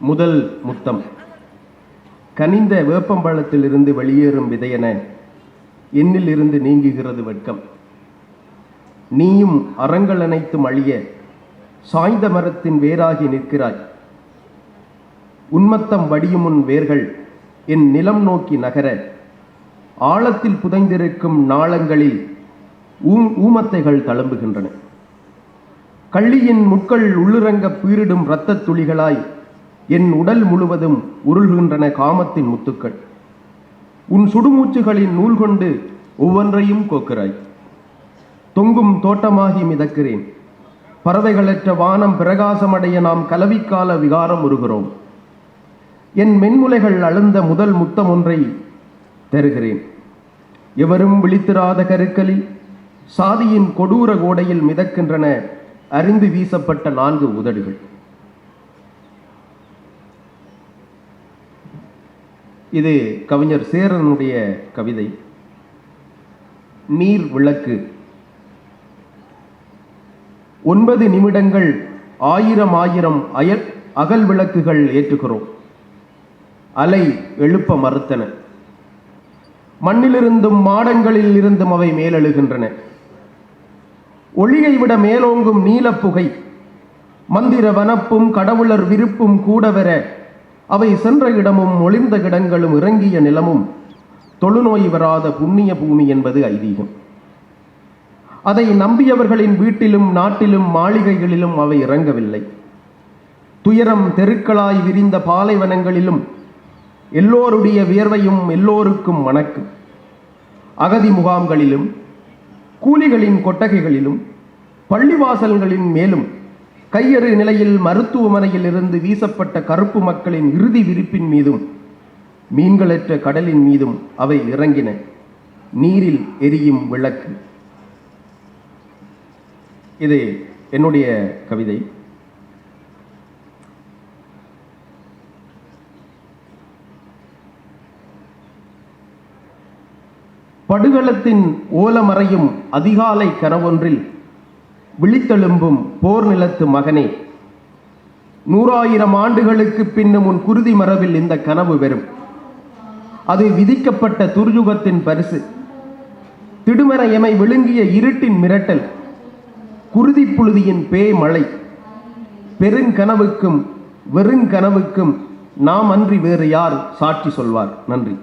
முதல் முத்தம். கனிந்த வேப்பம்பழத்திலிருந்து வெளியேறும் விதையென என்னில் இருந்து நீங்குகிறது வெட்கம். நீயும் அறங்கள் அனைத்தும் அழிய சாய்ந்த மரத்தின் வேராகி நிற்கிறாய். உன்மத்தம் வடியும் உன் வேர்கள் என் நிலம் நோக்கி நகர ஆழத்தில் புதைந்திருக்கும் நாளங்களில் ஊ ஊமத்தைகள் தழும்புகின்றன. கள்ளியின் முட்கள் உள்ளுரங்க பீரிடும் இரத்தத் துளிகளாய் என் உடல் முழுவதும் உருள்கின்றன காமத்தின் முத்துக்கள். உன் சுடுமூச்சுகளின் நூல் கொண்டு ஒவ்வொன்றையும் கோக்கிறாய். தொங்கும் தோட்டமாகி மிதக்கிறேன். பறவைகளற்ற வானம் பிரகாசமடைய நாம் கலவிக்கால விகாரம் உருகிறோம். என் மென்முலைகள் அழுந்த முதல் முத்தம் ஒன்றை தருகிறேன். எவரும் விழித்திராத கருக்களில் சாதியின் கொடூர கோடையில் மிதக்கின்றன அறிந்து வீசப்பட்ட நான்கு உதடுகள். இது கவிஞர் சேரனுடைய கவிதை நீர் விளக்கு ஒன்பது நிமிடங்கள் ஆயிரம் ஆயிரம் அயல் அகல் விளக்குகள் ஏற்றுகிறோம். அலை எழுப்ப மறுத்தன. மண்ணிலிருந்தும் மாடங்களில் இருந்தும் அவை மேலெழுகின்றன. ஒளியை விட மேலோங்கும் நீலப்புகை மந்திர வனப்பும் கடவுளர் விருப்பும் கூடவெற அவை சென்ற இடமும் ஒளிர்ந்த இடங்களும் இறங்கிய நிலமும் தொழுநோய் வராத புண்ணிய பூமி என்பது ஐதீகம். அதை நம்பியவர்களின் வீட்டிலும் நாட்டிலும் மாளிகைகளிலும் அவை இறங்கவில்லை. துயரம் தெருக்களாய் விரிந்த பாலைவனங்களிலும் எல்லோருடைய வியர்வையும் எல்லோருக்கும் மணக்கும் அகதி முகாம்களிலும் கூலிகளின் கொட்டகைகளிலும் பள்ளிவாசல்களின் மேலும் கையறு நிலையில் மருத்துவமனையில் இருந்து வீசப்பட்ட கருப்பு மக்களின் இறுதி விரிப்பின் மீதும் மீன்களற்ற கடலின் மீதும் அவை இறங்கின. நீரில் எரியும் விளக்கு. இது என்னுடைய கவிதை. படுகளத்தின் ஓலமறையும் அதிகாலை கனவொன்றில் விழித்தெழும்பும் போர் நிலத்து மகனே நூறாயிரம் ஆண்டுகளுக்கு பின்னும் உன் குருதி மரபில் இந்த கனவு வெறும். அது விதிக்கப்பட்ட துர்யுகத்தின் பரிசு. திடுமர எமை விழுங்கிய இருட்டின் மிரட்டல். குருதி புழுதியின் பேய் மழை பெருங்கனவுக்கும் வெறுங்கனவுக்கும் நாம் அன்றி வேறு யார் சாட்சி சொல்வார்? நன்றி.